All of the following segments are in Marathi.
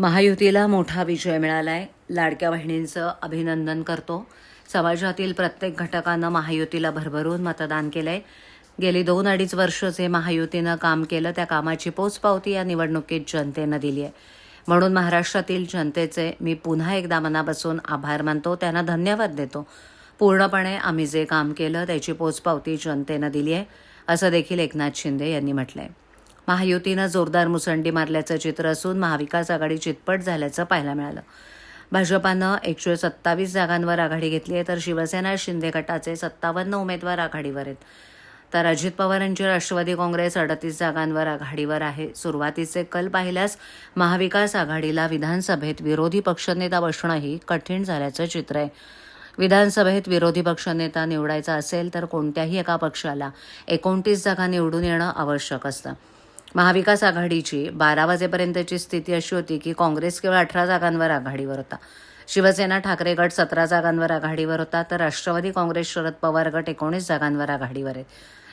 महायुतीला मोठा विजय मिळाला आहे लाडक्या बहिणींचं अभिनंदन करतो. समाजातील प्रत्येक घटकानं महायुतीला भरभरून मतदान केलंय. गेली दोन अडीच वर्ष जे महायुतीनं काम केलं त्या कामाची पोचपावती या निवडणुकीत जनतेनं दिली आहे म्हणून महाराष्ट्रातील जनतेचे मी पुन्हा एकदा मनापासून आभार मानतो. त्यांना धन्यवाद देतो. पूर्णपणे आम्ही जे काम केलं त्याची पोचपावती जनतेनं दिली आहे असं देखील एकनाथ शिंदे यांनी म्हटलं आहे महायुतीनं जोरदार मुसंडी मारल्याचं चित्र असून महाविकास आघाडी चितपट झाल्याचं पाहायला मिळालं. भाजपानं एकशे सत्तावीस जागांवर आघाडी घेतली आहे तर शिवसेना शिंदे गटाचे सत्तावन्न उमेदवार आघाडीवर आहेत. तर अजित पवारांची राष्ट्रवादी काँग्रेस अडतीस जागांवर आघाडीवर आहे. सुरुवातीचे कल पाहिल्यास महाविकास आघाडीला विधानसभेत विरोधी पक्षनेता बसणंही कठीण झाल्याचं चित्र आहे. विधानसभेत विरोधी पक्षनेता निवडायचा असेल तर कोणत्याही एका पक्षाला एकोणतीस जागा निवडून येणं आवश्यक असतं. महाविकास आघाडीची बारा वाजेपर्यंतची स्थिती अशी होती की काँग्रेस केवळ अठरा जागांवर आघाडीवर होता. शिवसेना ठाकरे गट सतरा जागांवर आघाडीवर होता तर राष्ट्रवादी काँग्रेस शरद पवार गट एकोणीस जागांवर आघाडीवर आहेत.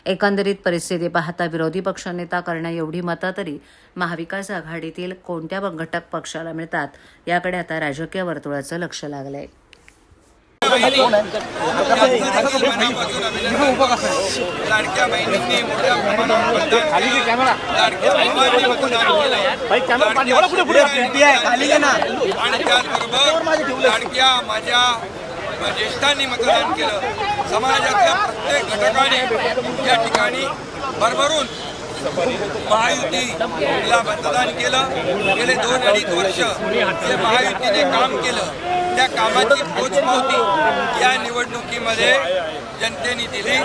एकंदरीत परिस्थिती पाहता विरोधी पक्षनेता करण्या एवढी मतं तरी महाविकास आघाडीतील कोणत्या घटक पक्षाला मिळतात याकडे आता राजकीय वर्तुळाचं लक्ष लागलं आहे लाडक्या बहिणींनी मोठ्या प्रमाणावर. आणि त्याचबरोबर लाडक्या माझ्या ज्येष्ठांनी मतदान केलं. समाजातल्या प्रत्येक घटकाने या ठिकाणी भरभरून महायुतीला मतदान केलं. गेले दोन अडीच वर्ष जे महायुतीने काम केलं त्या कामाची पोचपावती या निवडणुकीमध्ये जनतेने दिली.